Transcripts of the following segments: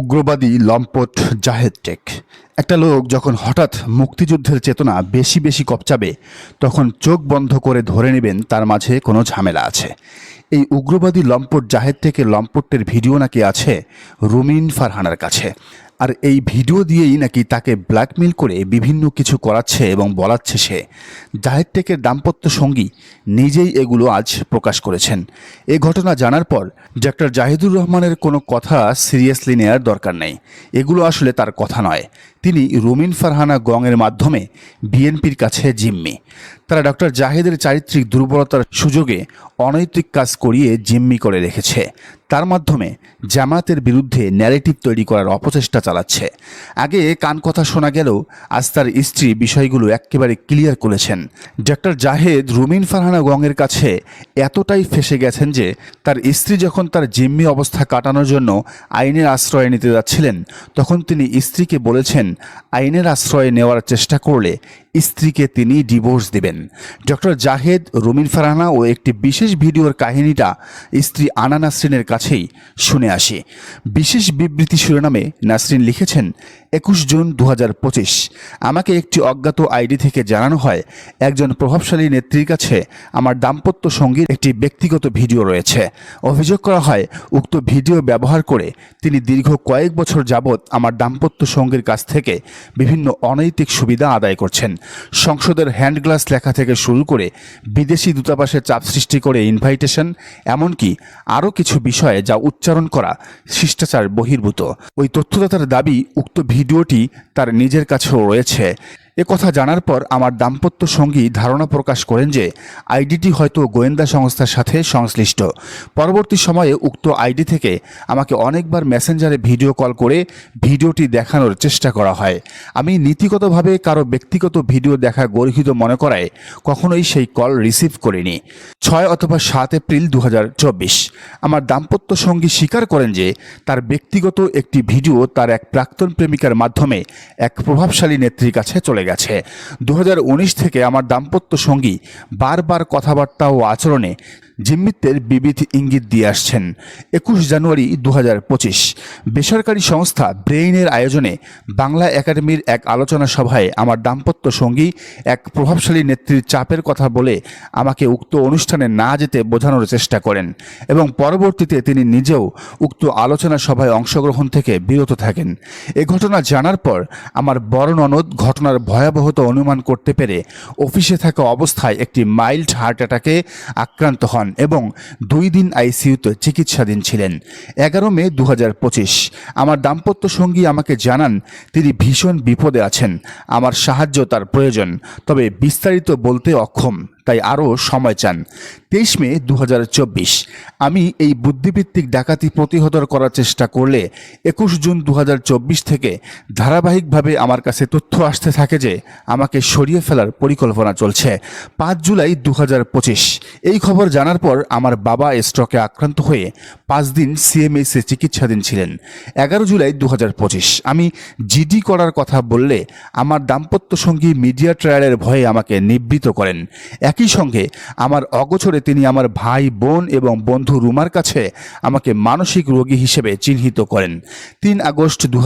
উগ্রবাদী লম্পট জাহেদ টেক। একটা লোক যখন হঠাৎ মুক্তিযুদ্ধের চেতনা বেশি বেশি কপচাবে, তখন চোখ বন্ধ করে ধরে নেবেন তার মাঝে কোনো ঝামেলা আছে। এই উগ্রবাদী লম্পট জাহেদ থেকে লম্পটের ভিডিও নাকি আছে রুমিন ফারহানার কাছে। আর এই ভিডিও দিয়েই নাকি তাকে ব্ল্যাকমেল করে বিভিন্ন কিছু করাচ্ছে এবং বলাচ্ছে সে। জাহেদ টেকের দাম্পত্য সঙ্গী নিজেই এগুলো আজ প্রকাশ করেছেন। এ ঘটনা জানার পর ডক্টর জাহিদুর রহমানের কোনো কথা সিরিয়াসলি নেওয়ার দরকার নেই। এগুলো আসলে তার কথা নয়। তিনি রুমিন ফারহানা গংয়ের মাধ্যমে বিএনপির কাছে জিম্মি। তারা ডক্টর জাহেদের চারিত্রিক দুর্বলতার সুযোগে অনৈতিক কাজ করিয়ে জিম্মি করে রেখেছে। তার মাধ্যমে জামায়াতের বিরুদ্ধে ন্যারেটিভ তৈরি করার অপচেষ্টা চালাচ্ছে। আগে কান কথা শোনা গেলেও আজ তার স্ত্রী বিষয়গুলো একেবারে ক্লিয়ার করেছেন। ডক্টর জাহেদ রুমিন ফারহানা গংয়ের কাছে এতটাই ফেসে গেছেন যে তার স্ত্রী যখন তার জিম্মি অবস্থা কাটানোর জন্য আইনের আশ্রয় নিতে যাচ্ছিলেন, তখন তিনি স্ত্রীকে বলেছেন, আইনের আশ্রয় নেওয়ার চেষ্টা করলে স্ত্রীকে তিনি ডিভোর্স দিবেন। ডক্টর জাহেদ, রুমিন ফারহানা ও একটি বিশেষ ভিডিওর কাহিনীটা স্ত্রী আনা নাসরিনের কাছেই শুনে আসি। বিশেষ বিবৃতি শিরোনামে নাসরিন লিখেছেন, একুশ জুন দু হাজার পঁচিশ। আমাকে একটি অজ্ঞাত আইডি থেকে জানানো হয়। একজন প্রভাবশালী নেত্রীর কাছে আমার দাম্পত্য সঙ্গীর একটি ব্যক্তিগত ভিডিও রয়েছে। অভিযোগ করা হয়, উক্ত ভিডিও ব্যবহার করে তিনি দীর্ঘ কয়েক বছর যাবৎ আমার দাম্পত্য সঙ্গীর কাছ থেকে বিভিন্ন অনৈতিক সুবিধা আদায় করছেন। সংসদের হ্যান্ডগ্লাস লেখা থেকে শুরু করে বিদেশি দূতাবাসে চাপ সৃষ্টি করে ইনভাইটেশন, এমনকি আরও কিছু বিষয়ে যা উচ্চারণ করা শিষ্টাচার বহির্ভূত। ওই তথ্যদাতার দাবি, উক্ত ভিডিওটি তার নিজের কাছেও রয়েছে। এ কথা জানার পর আমার দাম্পত্য সঙ্গী ধারণা প্রকাশ করেন যে আইডিটি হয়তো গোয়েন্দা সংস্থার সাথে সংশ্লিষ্ট। পরবর্তী সময়ে উক্ত আইডি থেকে আমাকে অনেকবার মেসেঞ্জারে ভিডিও কল করে ভিডিওটি দেখানোর চেষ্টা করা হয়। আমি নীতিগতভাবে কারও ব্যক্তিগত ভিডিও দেখা গর্হিত মনে করায় কখনোই সেই কল রিসিভ করিনি। ছয় অথবা সাত এপ্রিল দু হাজার চব্বিশ। আমার দাম্পত্য সঙ্গী স্বীকার করেন যে তার ব্যক্তিগত একটি ভিডিও তার এক প্রাক্তন প্রেমিকার মাধ্যমে এক প্রভাবশালী নেত্রীর কাছে চলে গেছে। দু হাজার উনিশ থেকে আমার দাম্পত্য সঙ্গী বারবার কথাবার্তা ও আচরণে জিম্মিত্বের বিবিধ ইঙ্গিত দিয়ে আসছেন। একুশ জানুয়ারি দু হাজার পঁচিশ, বেসরকারি সংস্থা ব্রেইনের আয়োজনে বাংলা একাডেমির এক আলোচনা সভায় আমার দাম্পত্য সঙ্গী এক প্রভাবশালী নেত্রীর চাপের কথা বলে আমাকে উক্ত অনুষ্ঠানে না যেতে বোঝানোর চেষ্টা করেন এবং পরবর্তীতে তিনি নিজেও উক্ত আলোচনা সভায় অংশগ্রহণ থেকে বিরত থাকেন। এ ঘটনা জানার পর আমার বড় ননদ ঘটনার ভয়াবহতা অনুমান করতে পেরে অফিসে থাকা অবস্থায় একটি মাইল্ড হার্ট অ্যাটাকে আক্রান্ত হন। এবং দুই দিন আইসিইউতে চিকিৎসাধীন ছিলেন। এগারো মে দু হাজার পঁচিশ। আমার দাম্পত্য সঙ্গী আমাকে জানান, তিনি ভীষণ বিপদে আছেন। আমার সাহায্য তার প্রয়োজন, তবে বিস্তারিত বলতে অক্ষম। তাই আরও সময় চান। তেইশ মে দু হাজার চব্বিশ। আমি এই বুদ্ধিভিত্তিক ডাকাতি প্রতিহত করার চেষ্টা করলে একুশ জুন দু হাজার চব্বিশ থেকে ধারাবাহিকভাবে আমার কাছে তথ্য আসতে থাকে যে আমাকে সরিয়ে ফেলার পরিকল্পনা চলছে। পাঁচ জুলাই দু হাজার পঁচিশ। এই খবর জানার পর আমার বাবা স্ট্রোকে আক্রান্ত হয়ে পাঁচ দিন সিএমএসে চিকিৎসাধীন ছিলেন। এগারো জুলাই দু হাজার পঁচিশ। আমি জিডি করার কথা বললে আমার দাম্পত্য সঙ্গী মিডিয়া ট্রায়ালের ভয়ে আমাকে নিবৃত করেন। একই সঙ্গে আমার অগোচরে তিনি আমার ভাই, বোন এবং বন্ধু রুমার কাছে আমাকে মানসিক রোগী হিসেবে চিহ্নিত করেন। তিন আগস্ট দু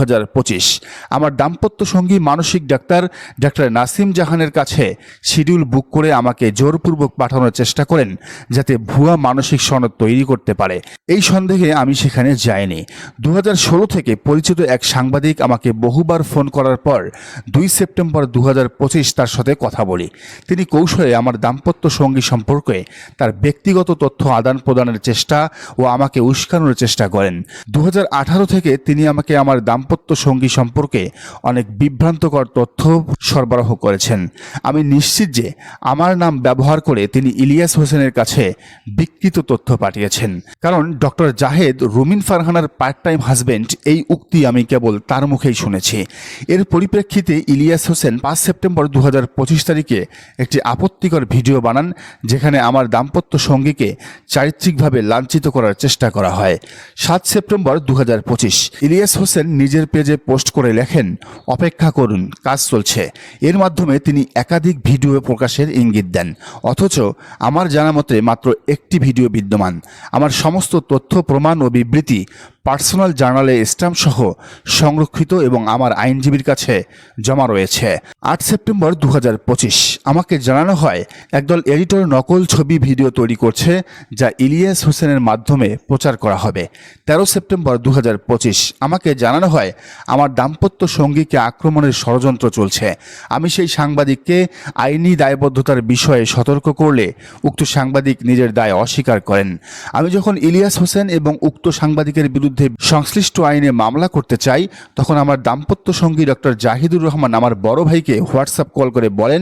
আমার দাম্পত্য সঙ্গী মানসিক ডাক্তার ডাক্তার নাসিম জাহানের কাছে শিডিউল বুক করে আমাকে জোরপূর্বক পাঠানোর চেষ্টা করেন যাতে ভুয়া মানসিক সনদ তৈরি করতে পারে। এই সন্দেহে আমি সেখানে যাইনি। দু হাজার ষোলো থেকে পরিচিত এক সাংবাদিক আমাকে বহুবার ফোন করার পর দুই সেপ্টেম্বর দু হাজার পঁচিশ তার সাথে কথা বলি। তিনি কৌশলে আমার দাম্পত্য সঙ্গী সম্পর্কে তার ব্যক্তিগত তথ্য আদান প্রদানের চেষ্টা ও আমাকে উস্কানোর চেষ্টা করেন। দু হাজার আঠারো থেকে তিনি আমাকে আমার দাম্পত্য সঙ্গী সম্পর্কে অনেক বিভ্রান্তকর তথ্য সরবরাহ করেছেন। আমি নিশ্চিত যে আমার নাম ব্যবহার করে তিনি ইলিয়াস হোসেনের কাছে বিকৃত তথ্য পাঠিয়েছেন। কারণ ডক্টর জাহেদ রুমিন ফারহানার পার্ট টাইম হাজবেন্ড এই উক্তি আমি কেবল তার মুখেই শুনেছি। এর পরিপ্রেক্ষিতে ইলিয়াস হোসেন পাঁচ সেপ্টেম্বর দু হাজার পঁচিশ তারিখে একটি আপত্তিকর ভিডিও ভিডিও বানান, যেখানে আমার দাম্পত্য সঙ্গীকে চারিত্রিকভাবে লাঞ্ছিত করার চেষ্টা করা হয়। সাত সেপ্টেম্বর দুহাজার পঁচিশ, ইলিয়াস হোসেন নিজের পেজে পোস্ট করে লেখেন, অপেক্ষা করুন, কাজ চলছে। এর মাধ্যমে তিনি একাধিক ভিডিও প্রকাশের ইঙ্গিত দেন। অথচ আমার জানা মতে মাত্র একটি ভিডিও বিদ্যমান। আমার সমস্ত তথ্য, প্রমাণ ও বিবৃতি পার্সোনাল জার্নালে স্ট্যাম্প সহ সংরক্ষিত এবং আমার আইনজীবীর কাছে জমা রয়েছে। আট সেপ্টেম্বর দু হাজার পঁচিশ, আমাকে জানানো হয় একদল এডিটর নকল ছবি ভিডিও তৈরি করছে যা ইলিয়াস হোসেনের মাধ্যমে প্রচার করা হবে। তেরো সেপ্টেম্বর দু হাজার পঁচিশ। আমাকে জানানো হয়, আমার দাম্পত্য সঙ্গীকে আক্রমণের ষড়যন্ত্র চলছে। আমি সেই সাংবাদিককে আইনি দায়বদ্ধতার বিষয়ে সতর্ক করলে উক্ত সাংবাদিক নিজের দায় অস্বীকার করেন। আমি যখন ইলিয়াস হোসেন এবং উক্ত সাংবাদিকের বিরুদ্ধে সংশ্লিষ্ট আইনে মামলা করতে চাই, তখন আমার দাম্পত্য সঙ্গী ডক্টর জাহিদুর রহমান আমার বড় ভাইকে হোয়াটসঅ্যাপ কল করে বলেন,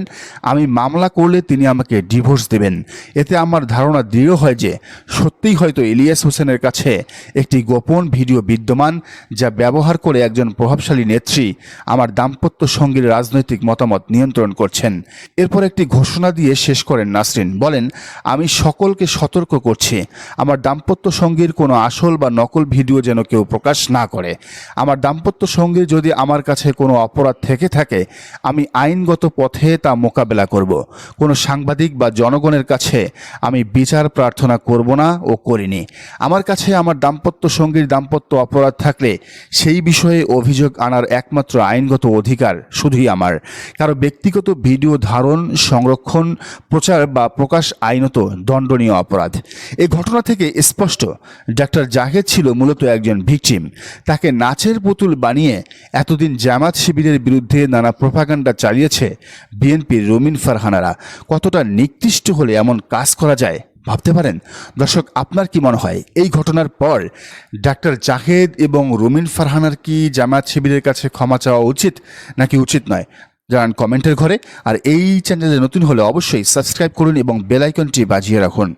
আমি মামলা করলে তিনি আমাকে ডিভোর্স দেবেন। এতে আমার ধারণা দৃঢ় হয় যে সত্যিই হয়তো ইলিয়াস হোসেনের কাছে একটি গোপন ভিডিও বিদ্যমান যা ব্যবহার করে একজন প্রভাবশালী নেত্রী আমার দাম্পত্য সঙ্গীর রাজনৈতিক মতামত নিয়ন্ত্রণ করছেন। এরপর একটি ঘোষণা দিয়ে শেষ করেন নাসরিন। বলেন, আমি সকলকে সতর্ক করছি। আমার দাম্পত্য সঙ্গীর কোনো আসল বা নকল ভিডিও যেন কেউ প্রকাশ না করে। আমার দাম্পত্য সঙ্গীর যদি আমার কাছে কোনো অপরাধ থেকে থাকে, আমি আইনগত পথে তা মোকাবেলা করব। কোনো সাংবাদিক বা জনগণের কাছে আমি বিচার প্রার্থনা করব না ও করিনি। আমার কাছে আমার দাম্পত্য সঙ্গীর দাম্পত্য অপরাধ থাকলে সেই বিষয়ে অভিযোগ আনার একমাত্র আইনগত অধিকার শুধুই আমার। কারও ব্যক্তিগত ভিডিও ধারণ, সংরক্ষণ, প্রচার বা প্রকাশ আইনত দণ্ডনীয় অপরাধ। এ ঘটনা থেকে স্পষ্ট, ডাক্তার জাহেদ ছিল মূলত একজন ভিকটিম। তাকে নাচের পুতুল বানিয়ে এতদিন জামাত শিবিরের বিরুদ্ধে নানা প্রোপাগান্ডা চালিয়েছে বিএনপির রমিন ফারহানারা। কতটা নিকৃষ্ট হলে এমন কাজ করা যায়? ভাবতে পারেন? দর্শক, আপনার কি মনে হয়? এই ঘটনার পর ডাক্তার জাহেদ এবং রুমিন ফারহানার কি জামাত শিবিরের কাছে ক্ষমা চাওয়া উচিত, নাকি উচিত নয়? জানান কমেন্টের ঘরে, আর এই চ্যানেলে নতুন হলে অবশ্যই সাবস্ক্রাইব করুন এবং বেলাইকনটি বাজিয়ে রাখুন।